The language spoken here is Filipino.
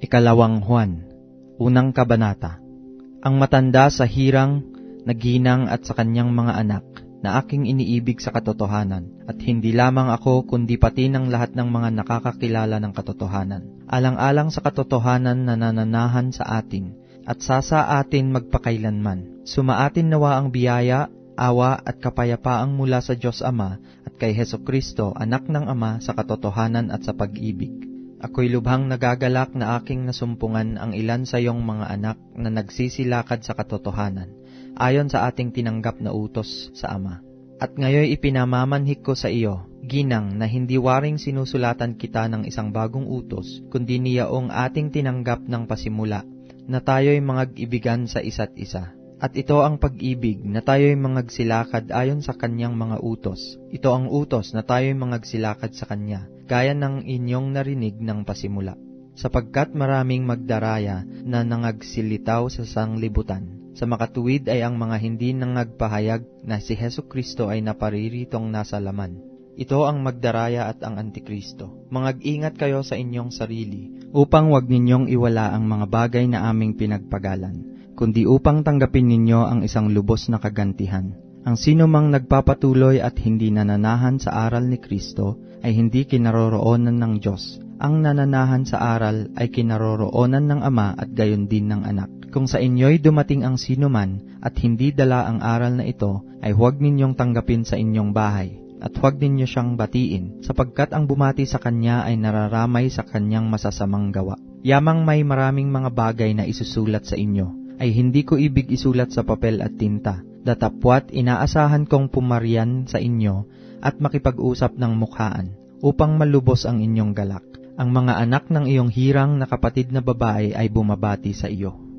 Ikalawang Juan, Unang Kabanata Ang matanda sa hirang, naginang at sa kanyang mga anak, na aking iniibig sa katotohanan, at hindi lamang ako kundi pati ng lahat ng mga nakakakilala ng katotohanan. Alang-alang sa katotohanan na nananahan sa atin, at sasa atin magpakailanman. Sumaatin nawa ang biyaya, awa at kapayapaang mula sa Diyos Ama at kay Heso Kristo, anak ng Ama sa katotohanan at sa pag-ibig. Ako'y lubhang nagagalak na aking nasumpungan ang ilan sa iyong mga anak na nagsisilakad sa katotohanan, ayon sa ating tinanggap na utos sa Ama. At ngayon ipinamamanhik ko sa iyo, ginang na hindi waring sinusulatan kita ng isang bagong utos, kundi niyaong ating tinanggap ng pasimula, na tayo'y mangag-ibigan sa isa't isa. At ito ang pag-ibig na tayo'y mangagsilakad ayon sa kanyang mga utos. Ito ang utos na tayo'y mangagsilakad sa kanya, gaya ng inyong narinig ng pasimula. Sapagkat maraming magdaraya na nangagsilitaw sa sanglibutan. Sa makatuwid ay ang mga hindi nangagpahayag na si Heso Kristo ay napariritong nasa laman. Ito ang magdaraya at ang antikristo. Mangag-ingat kayo sa inyong sarili, upang wag ninyong iwala ang mga bagay na aming pinagpagalan kundi upang tanggapin ninyo ang isang lubos na kagantihan. Ang sino mang nagpapatuloy at hindi nananahan sa aral ni Kristo ay hindi kinaroroonan ng Diyos. Ang nananahan sa aral ay kinaroroonan ng Ama at gayon din ng anak. Kung sa inyo'y dumating ang sino man at hindi dala ang aral na ito, ay huwag ninyong tanggapin sa inyong bahay at huwag ninyo siyang batiin, sapagkat ang bumati sa kanya ay nararamay sa kanyang masasamang gawa. Yamang may maraming mga bagay na isusulat sa inyo, ay hindi ko ibig isulat sa papel at tinta. Datapwat inaasahan kong pumarian sa inyo at makipag-usap ng mukhaan upang malubos ang inyong galak. Ang mga anak ng iyong hirang na kapatid na babae ay bumabati sa iyo.